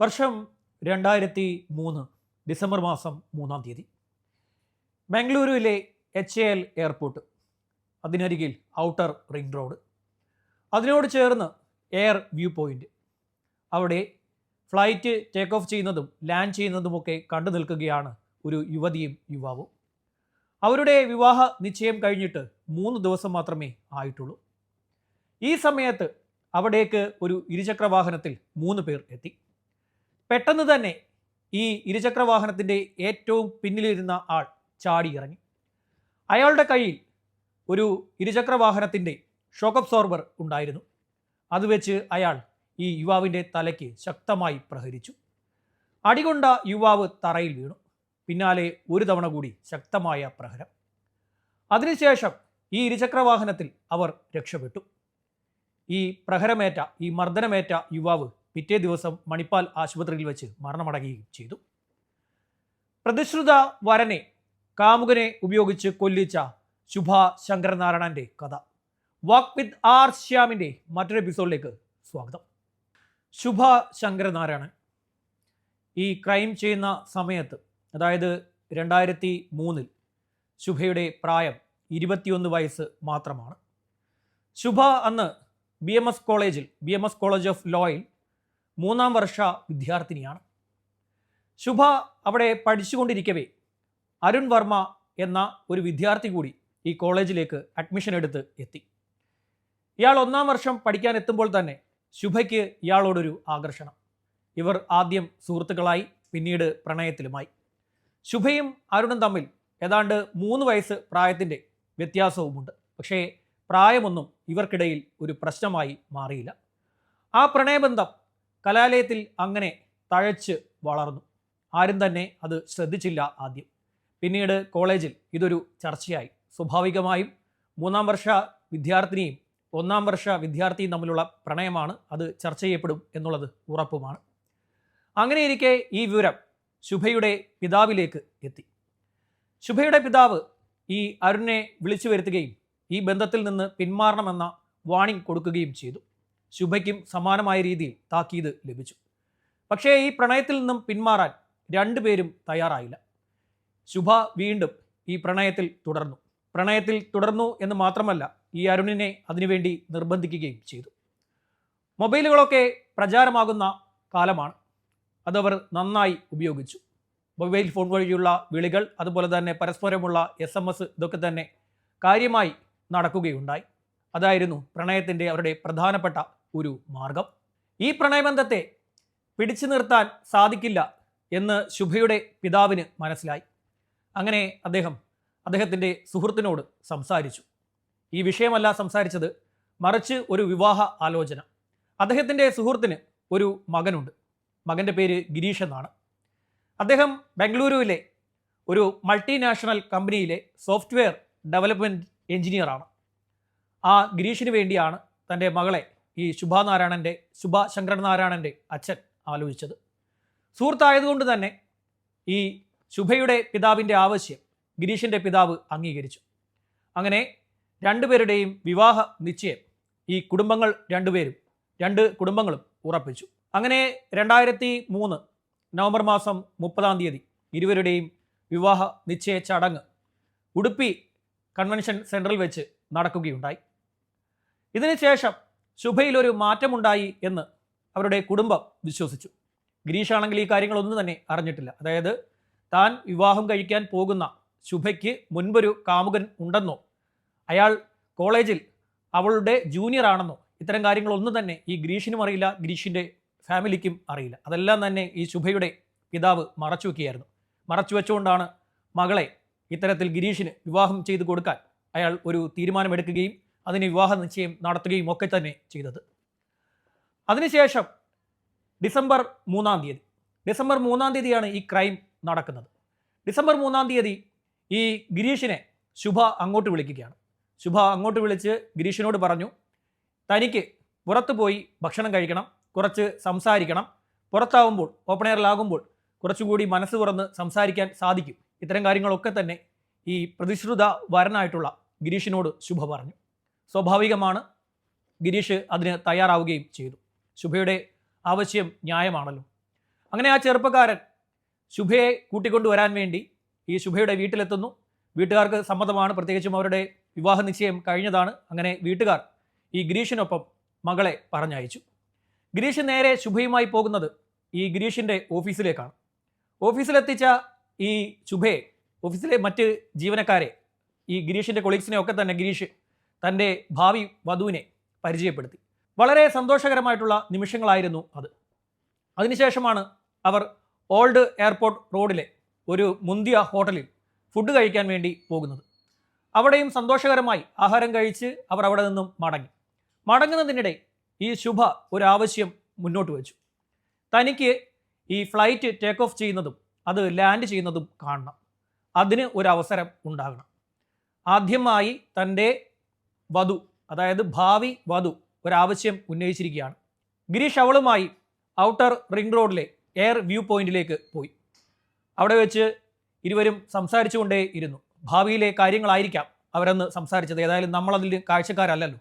വർഷം രണ്ടായിരത്തി മൂന്ന് ഡിസംബർ മാസം മൂന്നാം തീയതി. ബാംഗ്ലൂരുവിലെ എച്ച് എൽ എയർപോർട്ട് അതിനരികിൽ ഔട്ടർ റിംഗ് റോഡ്. അതിനോട് ചേർന്ന് എയർ വ്യൂ പോയിന്റ്. അവിടെ ഫ്ലൈറ്റ് ടേക്ക് ഓഫ് ചെയ്യുന്നതും ലാൻഡ് ചെയ്യുന്നതുമൊക്കെ കണ്ടു നിൽക്കുകയാണ് ഒരു യുവതിയും യുവാവും. അവരുടെ വിവാഹ നിശ്ചയം കഴിഞ്ഞിട്ട് മൂന്ന് ദിവസം മാത്രമേ ആയിട്ടുള്ളൂ. ഈ സമയത്ത് അവിടേക്ക് ഒരു ഇരുചക്ര വാഹനത്തിൽ മൂന്ന് പേർ എത്തി. പെട്ടെന്ന് തന്നെ ഈ ഇരുചക്ര വാഹനത്തിന്റെ ഏറ്റവും പിന്നിലിരുന്ന ആൾ ചാടി ഇറങ്ങി അയാളുടെ കയ്യിൽ ഒരു ഇരുചക്ര വാഹനത്തിന്റെ ഷോക്ക് അബ്സോർബർ ഉണ്ടായിരുന്നു. അത് വെച്ച് അയാൾ ഈ യുവാവിന്റെ തലയ്ക്ക് ശക്തമായി പ്രഹരിച്ചു. അടികൊണ്ട യുവാവ് തറയിൽ വീണു. പിന്നാലെ ഒരു തവണ കൂടി ശക്തമായ പ്രഹരം. അതിനുശേഷം ഈ ഇരുചക്ര വാഹനത്തിൽ അവർ രക്ഷപ്പെട്ടു. ഈ പ്രഹരമേറ്റ ഈ മർദ്ദനമേറ്റ യുവാവ് പിറ്റേ ദിവസം മണിപ്പാൽ ആശുപത്രിയിൽ വെച്ച് മരണമടയുകയും ചെയ്തു. പ്രതിശ്രുത വരനെ കാമുകനെ ഉപയോഗിച്ച് കൊല്ലിച്ച ശുഭ ശങ്കരനാരായണന്റെ കഥ. വാക്ക് വിത്ത് ആർ ശ്യാമിന്റെ മറ്റൊരു എപ്പിസോഡിലേക്ക് സ്വാഗതം. ശുഭ ശങ്കരനാരായണൻ. ഈ ക്രൈം ചെയ്യുന്ന സമയത്ത് അതായത് രണ്ടായിരത്തി മൂന്നിൽ ശുഭയുടെ പ്രായം ഇരുപത്തിയൊന്ന് വയസ്സ് മാത്രമാണ്. ശുഭ അന്ന് ബി എം എസ് കോളേജിൽ B M S college of ലോയിൽ മൂന്നാം വർഷ വിദ്യാർത്ഥിനിയാണ്. ശുഭ അവിടെ പഠിച്ചുകൊണ്ടിരിക്കവേ. അരുൺ വർമ്മ എന്ന ഒരു വിദ്യാർത്ഥി കൂടി ഈ കോളേജിലേക്ക് അഡ്മിഷൻ എടുത്ത് എത്തി. ഇയാൾ ഒന്നാം വർഷം പഠിക്കാൻ എത്തുമ്പോൾ തന്നെ ശുഭയ്ക്ക് ഇയാളോടൊരു ആകർഷണം. ഇവർ ആദ്യം സുഹൃത്തുക്കളായി പിന്നീട് പ്രണയത്തിലുമായി. ശുഭയും അരുണും തമ്മിൽ ഏതാണ്ട് മൂന്ന് വയസ്സ് പ്രായത്തിന്റെ വ്യത്യാസവുമുണ്ട്. പക്ഷേ പ്രായമൊന്നും ഇവർക്കിടയിൽ ഒരു പ്രശ്നമായി മാറിയില്ല. ആ പ്രണയബന്ധം കലാലയത്തിൽ അങ്ങനെ തഴച്ച് വളർന്നു. ആരും തന്നെ അത് ശ്രദ്ധിച്ചില്ല ആദ്യം. പിന്നീട് കോളേജിൽ ഇതൊരു ചർച്ചയായി. സ്വാഭാവികമായും മൂന്നാം വർഷ വിദ്യാർത്ഥിനിയും ഒന്നാം വർഷ വിദ്യാർത്ഥിയും തമ്മിലുള്ള പ്രണയമാണ് അത് ചർച്ച ചെയ്യപ്പെടും എന്നുള്ളത് ഉറപ്പുമാണ്. അങ്ങനെയിരിക്കെ ഈ വിവരം ശുഭയുടെ പിതാവിലേക്ക് എത്തി. ശുഭയുടെ പിതാവ് ഈ അരുണിനെ വിളിച്ചു വരുത്തുകയും ഈ ബന്ധത്തിൽ നിന്ന് പിന്മാറണമെന്ന വാണിംഗ് കൊടുക്കുകയും ചെയ്തു. ശുഭയ്ക്കും സമാനമായ രീതിയിൽ താക്കീത് ലഭിച്ചു. പക്ഷേ ഈ പ്രണയത്തിൽ നിന്നും പിന്മാറാൻ രണ്ടുപേരും തയ്യാറായില്ല. ശുഭ വീണ്ടും ഈ പ്രണയത്തിൽ തുടർന്നു. പ്രണയത്തിൽ തുടർന്നു എന്ന് മാത്രമല്ല ഈ അരുണിനെ അതിനുവേണ്ടി നിർബന്ധിക്കുകയും ചെയ്തു. മൊബൈലുകളൊക്കെ പ്രചാരമാകുന്ന കാലമാണ്. അതവർ നന്നായി ഉപയോഗിച്ചു. മൊബൈൽ ഫോൺ വഴിയുള്ള വിളികൾ അതുപോലെ തന്നെ പരസ്പരമുള്ള എസ് എം എസ് ഇതൊക്കെ തന്നെ കാര്യമായി നടക്കുകയുണ്ടായി. അതായിരുന്നു പ്രണയത്തിന്റെ അവരുടെ പ്രധാനപ്പെട്ട ഒരു മാർഗം. ഈ പ്രണയബന്ധത്തെ പിടിച്ചു നിർത്താൻ സാധിക്കില്ല എന്ന് ശുഭയുടെ പിതാവിന് മനസ്സിലായി. അങ്ങനെ അദ്ദേഹം അദ്ദേഹത്തിന്റെ സുഹൃത്തിനോട് സംസാരിച്ചു. ഈ വിഷയമല്ല സംസാരിച്ചത് മറിച്ച് ഒരു വിവാഹ ആലോചന. അദ്ദേഹത്തിന്റെ സുഹൃത്തിന് ഒരു മകനുണ്ട്. മകന്റെ പേര് ഗിരീഷ് എന്നാണ്. അദ്ദേഹം ബംഗളൂരുവിലെ ഒരു മൾട്ടിനാഷണൽ കമ്പനിയിലെ സോഫ്റ്റ്വെയർ ഡെവലപ്മെന്റ് എഞ്ചിനീയറാണ് ആ ഗിരീഷിന് വേണ്ടിയാണ് തന്റെ മകളെ ഈ ശുഭാനാരായണന്റെ ശുഭ ശങ്കരനാരായണന്റെ അച്ഛൻ ആലോചിച്ചത്. സുഹൃത്തായതുകൊണ്ട് തന്നെ ഈ ശുഭയുടെ പിതാവിന്റെ ആവശ്യം ഗിരീഷിന്റെ പിതാവ് അംഗീകരിച്ചു. അങ്ങനെ രണ്ടുപേരുടെയും വിവാഹ നിശ്ചയം ഈ കുടുംബങ്ങൾ രണ്ടുപേരും രണ്ട് കുടുംബങ്ങളും ഉറപ്പിച്ചു. അങ്ങനെ രണ്ടായിരത്തി മൂന്ന് നവംബർ മാസം മുപ്പതാം തീയതി ഇരുവരുടെയും വിവാഹ നിശ്ചയ ചടങ്ങ് ഉടുപ്പി കൺവെൻഷൻ സെന്ററിൽ വെച്ച് നടക്കുകയുണ്ടായി. ഇതിനുശേഷം ശുഭയിൽ ഒരു മാറ്റമുണ്ടായി എന്ന് അവരുടെ കുടുംബം വിശ്വസിച്ചു. ഗിരീഷാണെങ്കിൽ ഈ കാര്യങ്ങളൊന്നും തന്നെ അറിഞ്ഞിട്ടില്ല. അതായത് താൻ വിവാഹം കഴിക്കാൻ പോകുന്ന ശുഭയ്ക്ക് മുൻപൊരു കാമുകൻ ഉണ്ടെന്നോ അയാൾ കോളേജിൽ അവളുടെ ജൂനിയർ ആണെന്നോ ഇത്തരം കാര്യങ്ങളൊന്നും തന്നെ ഈ ഗിരീഷിനും അറിയില്ല ഗിരീഷിന്റെ ഫാമിലിക്കും അറിയില്ല. അതെല്ലാം തന്നെ ഈ ശുഭയുടെ പിതാവ് മറച്ചു വയ്ക്കുകയായിരുന്നു മറച്ചു വെച്ചുകൊണ്ടാണ് മകളെ ഇത്തരത്തിൽ ഗിരീഷിന് വിവാഹം ചെയ്തു കൊടുക്കാൻ അയാൾ ഒരു തീരുമാനമെടുക്കുകയും അതിന് വിവാഹ നിശ്ചയം നടത്തുകയും ഒക്കെ തന്നെ ചെയ്തത്. അതിനുശേഷം ഡിസംബർ മൂന്നാം തീയതി ഡിസംബർ മൂന്നാം തീയതിയാണ് ഈ ക്രൈം നടക്കുന്നത്. ഡിസംബർ മൂന്നാം തീയതി ഈ ഗിരീഷിനെ ശുഭ അങ്ങോട്ട് വിളിക്കുകയാണ്. ശുഭ അങ്ങോട്ട് വിളിച്ച് ഗിരീഷിനോട് പറഞ്ഞു തനിക്ക് പുറത്തു പോയി ഭക്ഷണം കഴിക്കണം കുറച്ച് സംസാരിക്കണം. പുറത്താവുമ്പോൾ ഓപ്പൺ എയറിലാകുമ്പോൾ കുറച്ചുകൂടി മനസ്സ് തുറന്ന് സംസാരിക്കാൻ സാധിക്കും. ഇത്തരം കാര്യങ്ങളൊക്കെ തന്നെ ഈ പ്രതിശ്രുത വരനായിട്ടുള്ള ഗിരീഷിനോട് ശുഭ പറഞ്ഞു. സ്വാഭാവികമാണ്. ഗിരീഷ് അതിന് തയ്യാറാവുകയും ചെയ്തു. ശുഭയുടെ ആവശ്യം ന്യായമാണല്ലോ. അങ്ങനെ ആ ചെറുപ്പക്കാരൻ ശുഭയെ കൂട്ടിക്കൊണ്ടുവരാൻ വേണ്ടി ഈ ശുഭയുടെ വീട്ടിലെത്തുന്നു. വീട്ടുകാർക്ക് സമ്മതമാണ്. പ്രത്യേകിച്ചും അവരുടെ വിവാഹ നിശ്ചയം കഴിഞ്ഞതാണ്. അങ്ങനെ വീട്ടുകാർ ഈ ഗിരീഷിനൊപ്പം മകളെ പറഞ്ഞയച്ചു. ഗിരീഷ് നേരെ ശുഭയുമായി പോകുന്നത് ഈ ഗിരീഷിന്റെ ഓഫീസിലേക്കാണ്. ഓഫീസിലെത്തിച്ച ഈ ശുഭയെ ഓഫീസിലെ മറ്റ് ജീവനക്കാരെ ഈ ഗിരീഷിന്റെ കൊളീഗ്സിനെ ഒക്കെ തന്നെ ഗിരീഷ് തന്റെ ഭാവി വധുവിനെ പരിചയപ്പെടുത്തി. വളരെ സന്തോഷകരമായിട്ടുള്ള നിമിഷങ്ങളായിരുന്നു അത്. അതിനുശേഷമാണ് അവർ ഓൾഡ് എയർപോർട്ട് റോഡിലെ ഒരു മുന്തിയ ഹോട്ടലിൽ ഫുഡ് കഴിക്കാൻ വേണ്ടി പോകുന്നത്. അവിടെയും സന്തോഷകരമായി ആഹാരം കഴിച്ച് അവർ അവിടെ നിന്നും മടങ്ങി. മടങ്ങുന്നതിനിടെ ഈ ശുഭ ഒരു ആവശ്യം മുന്നോട്ട് വെച്ചു. തനിക്ക് ഈ ഫ്ലൈറ്റ് ടേക്ക് ഓഫ് ചെയ്യുന്നതും അത് ലാൻഡ് ചെയ്യുന്നതും കാണണം. അതിന് ഒരു അവസരം ഉണ്ടാകണം. ആദ്യമായി തന്റെ വധു അതായത് ഭാവി വധു ഒരാവശ്യം ഉന്നയിച്ചിരിക്കുകയാണ്. ഗിരീഷ് അവളുമായി ഔട്ടർ റിംഗ് റോഡിലെ എയർ വ്യൂ പോയിന്റിലേക്ക് പോയി. അവിടെ വെച്ച് ഇരുവരും സംസാരിച്ചുകൊണ്ടേ ഇരുന്നു. ഭാവിയിലെ കാര്യങ്ങളായിരിക്കാം അവരന്ന് സംസാരിച്ചത്. ഏതായാലും നമ്മളതിൽ കാഴ്ചക്കാരല്ലല്ലോ.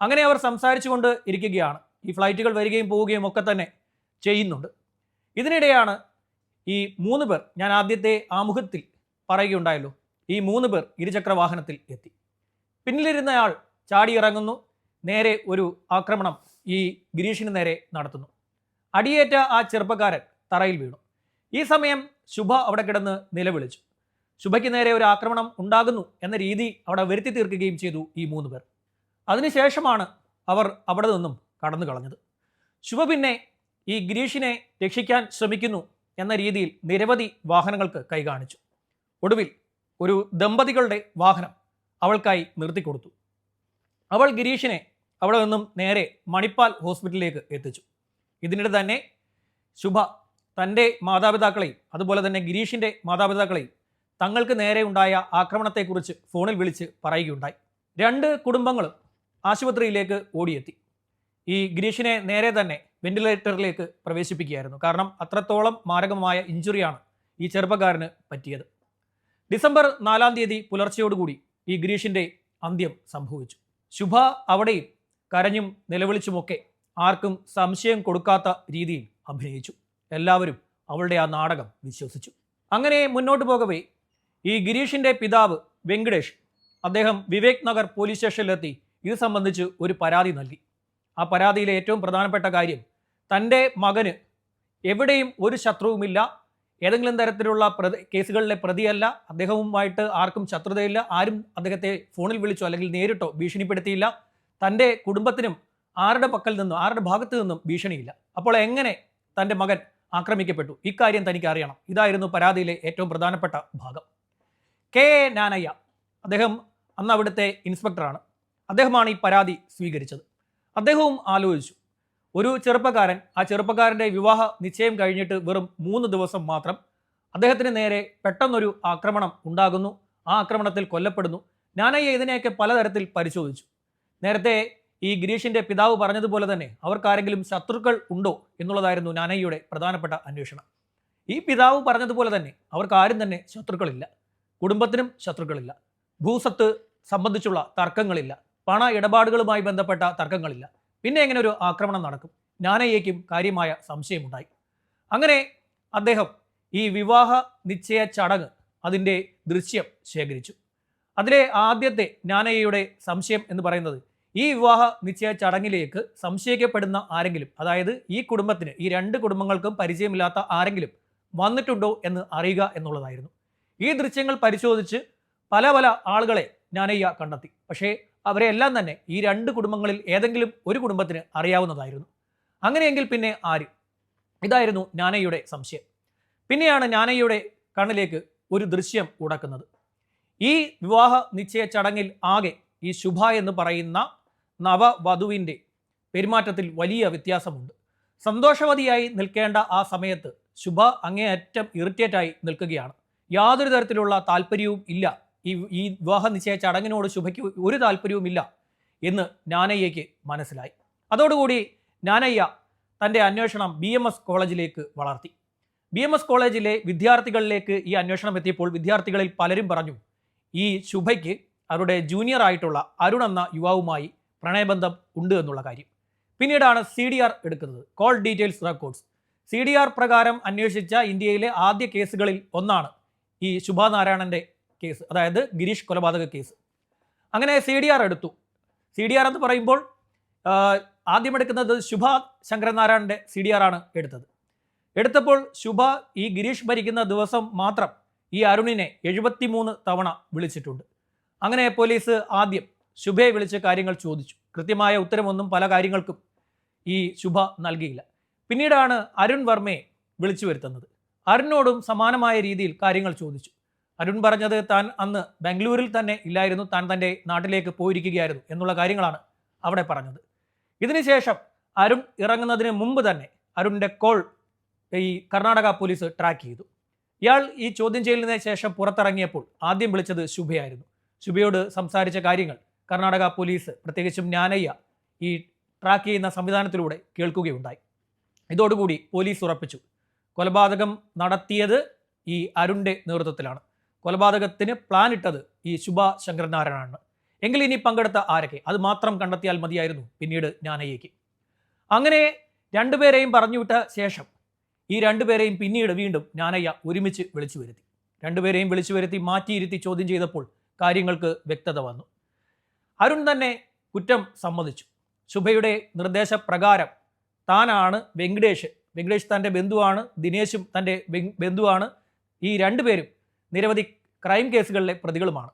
അങ്ങനെ അവർ സംസാരിച്ചുകൊണ്ട് ഇരിക്കുകയാണ്. ഈ ഫ്ലൈറ്റുകൾ വരികയും പോവുകയും ഒക്കെ തന്നെ ചെയ്യുന്നുണ്ട്. ഇതിനിടെയാണ് ഈ മൂന്ന് പേർ ഞാൻ ആദ്യത്തെ ആമുഖത്തിൽ പറയുകയുണ്ടായല്ലോ ഈ മൂന്ന് പേർ ഇരുചക്ര വാഹനത്തിൽ എത്തി. പിന്നിലിരുന്നയാൾ ചാടിയിറങ്ങുന്നു. നേരെ ഒരു ആക്രമണം ഈ ഗിരീഷിന് നേരെ നടത്തുന്നു. അടിയേറ്റ ആ ചെറുപ്പക്കാരൻ തറയിൽ വീണു. ഈ സമയം ശുഭ അവിടെ കിടന്ന് നിലവിളിച്ചു. ശുഭയ്ക്ക് നേരെ ഒരു ആക്രമണം ഉണ്ടാകുന്നു എന്ന രീതി അവിടെ വരുത്തി തീർക്കുകയും ചെയ്തു ഈ മൂന്ന് പേർ. അതിനുശേഷമാണ് അവർ അവിടെ നിന്നും കടന്നു കളഞ്ഞത്. ശുഭ പിന്നെ ഈ ഗിരീഷിനെ രക്ഷിക്കാൻ ശ്രമിക്കുന്നു എന്ന രീതിയിൽ നിരവധി വാഹനങ്ങൾക്ക് കൈകാണിച്ചു. ഒടുവിൽ ഒരു ദമ്പതികളുടെ വാഹനം അവൾക്കായി നിർത്തിക്കൊടുത്തു അവൾ ഗിരീഷിനെ അവിടെ നിന്നും നേരെ മണിപ്പാൽ ഹോസ്പിറ്റലിലേക്ക് എത്തിച്ചു. ഇതിനിടെ തന്നെ ശുഭ തന്റെ മാതാപിതാക്കളെയും അതുപോലെ തന്നെ ഗിരീഷിന്റെ മാതാപിതാക്കളെയും തങ്ങൾക്ക് നേരെ ഉണ്ടായ ആക്രമണത്തെക്കുറിച്ച് ഫോണിൽ വിളിച്ച് പറയുകയുണ്ടായി. രണ്ട് കുടുംബങ്ങളും ആശുപത്രിയിലേക്ക് ഓടിയെത്തി. ഈ ഗിരീഷിനെ നേരെ തന്നെ വെന്റിലേറ്ററിലേക്ക് പ്രവേശിപ്പിക്കുകയായിരുന്നു. കാരണം അത്രത്തോളം മാരകമായ ഇഞ്ചുറിയാണ് ഈ ചെറുപ്പക്കാരന് പറ്റിയത്. ഡിസംബർ നാലാം തീയതി പുലർച്ചയോടുകൂടി ഈ ഗിരീഷിന്റെ അന്ത്യം സംഭവിച്ചു. ശുഭ അവിടെയും കരഞ്ഞും നിലവിളിച്ചുമൊക്കെ ആർക്കും സംശയം കൊടുക്കാത്ത രീതിയിൽ അഭിനയിച്ചു. എല്ലാവരും അവളുടെ ആ നാടകം വിശ്വസിച്ചു. അങ്ങനെ മുന്നോട്ട് പോകവേ ഈ ഗിരീഷിന്റെ പിതാവ് വെങ്കടേഷ് അദ്ദേഹം വിവേക് നഗർ പോലീസ് സ്റ്റേഷനിലെത്തി ഇത് സംബന്ധിച്ച് ഒരു പരാതി നൽകി. ആ പരാതിയിലെ ഏറ്റവും പ്രധാനപ്പെട്ട കാര്യം തന്റെ മകന് എവിടെയും ഒരു ശത്രുവുമില്ല ഏതെങ്കിലും തരത്തിലുള്ള പ്രതി കേസുകളിലെ പ്രതിയല്ല അദ്ദേഹവുമായിട്ട് ആർക്കും ശത്രുതയില്ല ആരും അദ്ദേഹത്തെ ഫോണിൽ വിളിച്ചോ അല്ലെങ്കിൽ നേരിട്ടോ ഭീഷണിപ്പെടുത്തിയില്ല തന്റെ കുടുംബത്തിനും ആരുടെ പക്കൽ നിന്നും ആരുടെ ഭാഗത്തു നിന്നും ഭീഷണിയില്ല. അപ്പോൾ എങ്ങനെ തന്റെ മകൻ ആക്രമിക്കപ്പെട്ടു? ഇക്കാര്യം തനിക്ക് അറിയണം ഇതായിരുന്നു പരാതിയിലെ ഏറ്റവും പ്രധാനപ്പെട്ട ഭാഗം. കെ എ നാനയ്യ അദ്ദേഹം അന്ന് അവിടുത്തെ ഇൻസ്പെക്ടറാണ്. അദ്ദേഹമാണ് ഈ പരാതി സ്വീകരിച്ചത്. അദ്ദേഹവും ആലോചിച്ചു. ഒരു ചെറുപ്പക്കാരൻ ആ ചെറുപ്പക്കാരന്റെ വിവാഹ നിശ്ചയം കഴിഞ്ഞിട്ട് വെറും മൂന്ന് ദിവസം മാത്രം അദ്ദേഹത്തിന് നേരെ പെട്ടെന്നൊരു ആക്രമണം ഉണ്ടാകുന്നു. ആ ആക്രമണത്തിൽ കൊല്ലപ്പെടുന്നു. നാനയ്യ ഇതിനെയൊക്കെ പലതരത്തിൽ പരിശോധിച്ചു. നേരത്തെ ഈ ഗിരീഷിന്റെ പിതാവ് പറഞ്ഞതുപോലെ തന്നെ അവർക്കാരെങ്കിലും ശത്രുക്കൾ ഉണ്ടോ എന്നുള്ളതായിരുന്നു നാനയ്യയുടെ പ്രധാനപ്പെട്ട അന്വേഷണം. ഈ പിതാവ് പറഞ്ഞതുപോലെ തന്നെ അവർക്ക് ആരും തന്നെ ശത്രുക്കളില്ല. കുടുംബത്തിനും ശത്രുക്കളില്ല. ഭൂസത്ത് സംബന്ധിച്ചുള്ള തർക്കങ്ങളില്ല. പണ ഇടപാടുകളുമായി ബന്ധപ്പെട്ട തർക്കങ്ങളില്ല. പിന്നെ എങ്ങനെ ഒരു ആക്രമണം നടക്കും? ജ്ഞാനയ്യയ്ക്കും കാര്യമായ സംശയമുണ്ടായി. അങ്ങനെ അദ്ദേഹം ഈ വിവാഹ നിശ്ചയ ചടങ്ങ് അതിന്റെ ദൃശ്യം ശേഖരിച്ചു. അതിലെ ആദ്യത്തെ ജ്ഞാനയ്യയുടെ സംശയം എന്ന് പറയുന്നത് ഈ വിവാഹ നിശ്ചയ ചടങ്ങിലേക്ക് സംശയിക്കപ്പെടുന്ന ആരെങ്കിലും അതായത് ഈ കുടുംബത്തിന് ഈ രണ്ട് കുടുംബങ്ങൾക്കും പരിചയമില്ലാത്ത ആരെങ്കിലും വന്നിട്ടുണ്ടോ എന്ന് അറിയുക എന്നുള്ളതായിരുന്നു. ഈ ദൃശ്യങ്ങൾ പരിശോധിച്ച് പല പല ആളുകളെ ജ്ഞാനയ്യ കണ്ടെത്തി. പക്ഷേ അവരെ എല്ലാം തന്നെ ഈ രണ്ട് കുടുംബങ്ങളിൽ ഏതെങ്കിലും ഒരു കുടുംബത്തിന് അറിയാവുന്നതായിരുന്നു. അങ്ങനെയെങ്കിൽ പിന്നെ ആര്? ഇതായിരുന്നു ജ്ഞാനയ്യയുടെ സംശയം. പിന്നെയാണ് ജ്ഞാനയ്യയുടെ കണ്ണിലേക്ക് ഒരു ദൃശ്യം ഉടക്കുന്നത്. ഈ വിവാഹ നിശ്ചയ ചടങ്ങിൽ ആകെ ഈ ശുഭ എന്ന് പറയുന്ന നവവധുവിന്റെ പെരുമാറ്റത്തിൽ വലിയ വ്യത്യാസമുണ്ട്. സന്തോഷവതിയായി നിൽക്കേണ്ട ആ സമയത്ത് ശുഭ അങ്ങേയറ്റം ഇറിറ്റേറ്റായി നിൽക്കുകയാണ്. യാതൊരു തരത്തിലുള്ള താല്പര്യവും ഇല്ല. ഈ ഈ വിവാഹ നിശ്ചയ ചടങ്ങിനോട് ശുഭയ്ക്ക് ഒരു താല്പര്യവുമില്ല എന്ന് നാനയ്യയ്ക്ക് മനസ്സിലായി. അതോടുകൂടി നാനയ്യ തന്റെ അന്വേഷണം ബി എം എസ് കോളേജിലേക്ക് വളർത്തി. ബി എം എസ് കോളേജിലെ വിദ്യാർത്ഥികളിലേക്ക് ഈ അന്വേഷണം എത്തിയപ്പോൾ വിദ്യാർത്ഥികളിൽ പലരും പറഞ്ഞു ഈ ശുഭയ്ക്ക് അവരുടെ ജൂനിയർ ആയിട്ടുള്ള അരുൺ എന്ന യുവാവുമായി പ്രണയബന്ധം ഉണ്ട് എന്നുള്ള കാര്യം. പിന്നീടാണ് സി ഡി ആർ എടുക്കുന്നത്. Call details records. C D R പ്രകാരം അന്വേഷിച്ച ഇന്ത്യയിലെ ആദ്യ കേസുകളിൽ ഒന്നാണ് ഈ ശുഭ നാരായണന്റെ കേസ് അതായത് ഗിരീഷ് കൊലപാതക കേസ്. അങ്ങനെ സി ഡി ആർ എടുത്തു. സി ഡി ആർ എന്ന് പറയുമ്പോൾ ആദ്യം എടുക്കുന്നത് ശുഭ ശങ്കരനാരായണന്റെ സി ഡി ആർ ആണ് എടുത്തത്. എടുത്തപ്പോൾ ശുഭ ഈ ഗിരീഷ് ഭരിക്കുന്ന ദിവസം മാത്രം ഈ അരുണിനെ എഴുപത്തിമൂന്ന് തവണ വിളിച്ചിട്ടുണ്ട്. അങ്ങനെ പോലീസ് ആദ്യം ശുഭയെ വിളിച്ച് കാര്യങ്ങൾ ചോദിച്ചു. കൃത്യമായ ഉത്തരമൊന്നും പല കാര്യങ്ങൾക്കും ഈ ശുഭ നൽകിയില്ല. പിന്നീടാണ് അരുൺ വർമ്മയെ വിളിച്ചു വരുത്തുന്നത്. അരുണിനോടും സമാനമായ രീതിയിൽ കാര്യങ്ങൾ ചോദിച്ചു. അരുൺ പറഞ്ഞത് താൻ അന്ന് ബാംഗ്ലൂരിൽ തന്നെ ഇല്ലായിരുന്നു താൻ തന്റെ നാട്ടിലേക്ക് പോയിരിക്കുകയായിരുന്നു എന്നുള്ള കാര്യങ്ങളാണ് അവിടെ പറഞ്ഞത്. ഇതിനുശേഷം അരുൺ ഇറങ്ങുന്നതിന് മുമ്പ് തന്നെ അരുണിന്റെ കോൾ ഈ കർണാടക പോലീസ് ട്രാക്ക് ചെയ്തു. ഇയാൾ ഈ ചോദ്യം ചെയ്യലിന് ശേഷം പുറത്തിറങ്ങിയപ്പോൾ ആദ്യം വിളിച്ചത് ശുഭയായിരുന്നു. ശുഭയോട് സംസാരിച്ച കാര്യങ്ങൾ കർണാടക പോലീസ് പ്രത്യേകിച്ചും ജ്ഞാനയ്യ ഈ ട്രാക്ക് ചെയ്യുന്ന സംവിധാനത്തിലൂടെ കേൾക്കുകയുണ്ടായി. ഇതോടുകൂടി പോലീസ് ഉറപ്പിച്ചു. കൊലപാതകം നടത്തിയത് ഈ അരുണിന്റെ നേതൃത്വത്തിലാണ്. കൊലപാതകത്തിന് പ്ലാൻ ഇട്ടത് ഈ ശുഭ ശങ്കരനാരായണാണ് എങ്കിൽ ഇനി പങ്കെടുത്ത ആരൊക്കെ? അത് മാത്രം കണ്ടെത്തിയാൽ മതിയായിരുന്നു. പിന്നീട് ജ്ഞാനയ്യയ്ക്ക് അങ്ങനെ രണ്ടുപേരെയും പറഞ്ഞുവിട്ട ശേഷം ഈ രണ്ടുപേരെയും പിന്നീട് വീണ്ടും ജ്ഞാനയ്യ ഒരുമിച്ച് വിളിച്ചു വരുത്തി. രണ്ടുപേരെയും വിളിച്ചു വരുത്തി മാറ്റിയിരുത്തി ചോദ്യം ചെയ്തപ്പോൾ കാര്യങ്ങൾക്ക് വ്യക്തത വന്നു. അരുൺ തന്നെ കുറ്റം സമ്മതിച്ചു. ശുഭയുടെ നിർദ്ദേശപ്രകാരം താനാണ് വെങ്കടേഷ്. വെങ്കടേഷ് തന്റെ ബന്ധുവാണ് ദിനേശും തന്റെ ബന്ധുവാണ്. ഈ രണ്ടുപേരും നിരവധി ക്രൈം കേസുകളിലെ പ്രതികളുമാണ്.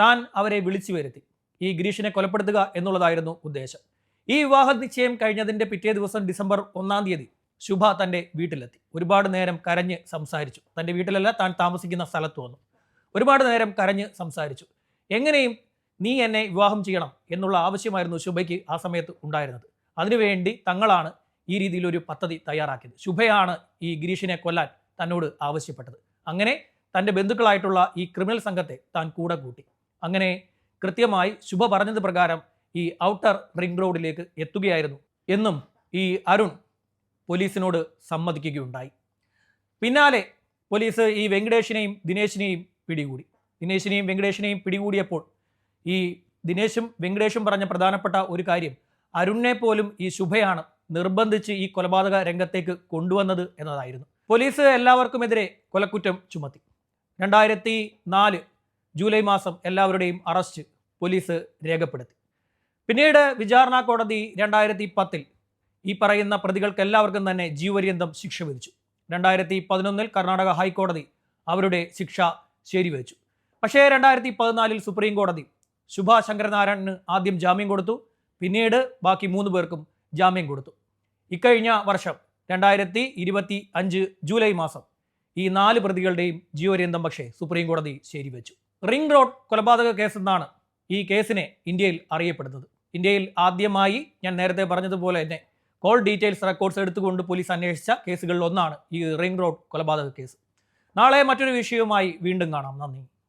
താൻ അവരെ വിളിച്ചു വരുത്തി. ഈ ഗിരീഷിനെ കൊലപ്പെടുത്തുക എന്നുള്ളതായിരുന്നു ഉദ്ദേശം. ഈ വിവാഹ നിശ്ചയം കഴിഞ്ഞതിന്റെ പിറ്റേ ദിവസം ഡിസംബർ ഒന്നാം തീയതി ശുഭ തന്റെ വീട്ടിലെത്തി. ഒരുപാട് നേരം കരഞ്ഞ് സംസാരിച്ചു. തന്റെ വീട്ടിലല്ല താൻ താമസിക്കുന്ന സ്ഥലത്ത് വന്നു. ഒരുപാട് നേരം കരഞ്ഞ് സംസാരിച്ചു. എങ്ങനെയും നീ എന്നെ വിവാഹം ചെയ്യണം എന്നുള്ള ആവശ്യമായിരുന്നു ശുഭയ്ക്ക് ആ സമയത്ത് ഉണ്ടായിരുന്നത്. അതിനുവേണ്ടി തങ്ങളാണ് ഈ രീതിയിൽ ഒരു പദ്ധതി തയ്യാറാക്കിയത്. ശുഭയാണ് ഈ ഗിരീഷിനെ കൊല്ലാൻ തന്നോട് ആവശ്യപ്പെട്ടത്. അങ്ങനെ തന്റെ ബന്ധുക്കളായിട്ടുള്ള ഈ ക്രിമിനൽ സംഘത്തെ താൻ കൂടെ കൂട്ടി. അങ്ങനെ കൃത്യമായി ശുഭ പറഞ്ഞത് പ്രകാരം ഈ ഔട്ടർ റിംഗ് റോഡിലേക്ക് എത്തുകയായിരുന്നു എന്നും ഈ അരുൺ പോലീസിനോട് സമ്മതിക്കുകയുണ്ടായി. പിന്നാലെ പോലീസ് ഈ വെങ്കടേഷിനെയും ദിനേശിനെയും പിടികൂടി. ദിനേശിനെയും വെങ്കടേഷിനെയും പിടികൂടിയപ്പോൾ ഈ ദിനേശും വെങ്കടേഷും പറഞ്ഞ പ്രധാനപ്പെട്ട ഒരു കാര്യം അരുണിനെ പോലും ഈ ശുഭയാണ് നിർബന്ധിച്ച് ഈ കൊലപാതക രംഗത്തേക്ക് കൊണ്ടുവന്നത് എന്നതായിരുന്നു. പോലീസ് എല്ലാവർക്കുമെതിരെ കൊലക്കുറ്റം ചുമത്തി. രണ്ടായിരത്തി നാല് ജൂലൈ മാസം എല്ലാവരുടെയും അറസ്റ്റ് പോലീസ് രേഖപ്പെടുത്തി. പിന്നീട് വിചാരണ കോടതി രണ്ടായിരത്തി പത്തിൽ ഈ പറയുന്ന പ്രതികൾക്ക് എല്ലാവർക്കും തന്നെ ജീവപര്യന്തം ശിക്ഷ വിധിച്ചു. രണ്ടായിരത്തി പതിനൊന്നിൽ കർണാടക ഹൈക്കോടതി അവരുടെ ശിക്ഷ ശരിവച്ചു. പക്ഷേ രണ്ടായിരത്തി പതിനാലിൽ സുപ്രീം കോടതി സുഭാഷ് ശങ്കരനാരായണന് ആദ്യം ജാമ്യം കൊടുത്തു. പിന്നീട് ബാക്കി മൂന്ന് പേർക്കും ജാമ്യം കൊടുത്തു. ഇക്കഴിഞ്ഞ വർഷം രണ്ടായിരത്തി ഇരുപത്തി അഞ്ച് ജൂലൈ മാസം ഈ നാല് പ്രതികളുടെയും ജീവപര്യന്തം പക്ഷേ സുപ്രീം കോടതി ശരിവെച്ചു. റിംഗ് റോഡ് കൊലപാതക കേസ് എന്നാണ് ഈ കേസിനെ ഇന്ത്യയിൽ അറിയപ്പെടുന്നത്. ഇന്ത്യയിൽ ആദ്യമായി ഞാൻ നേരത്തെ പറഞ്ഞതുപോലെ തന്നെ കോൾ ഡീറ്റെയിൽസ് റെക്കോർഡ്സ് എടുത്തുകൊണ്ട് പോലീസ് അന്വേഷിച്ച കേസുകളിൽ ഒന്നാണ് ഈ റിംഗ് റോഡ് കൊലപാതക കേസ്. നാളെ മറ്റൊരു വിഷയവുമായി വീണ്ടും കാണാം. നന്ദി.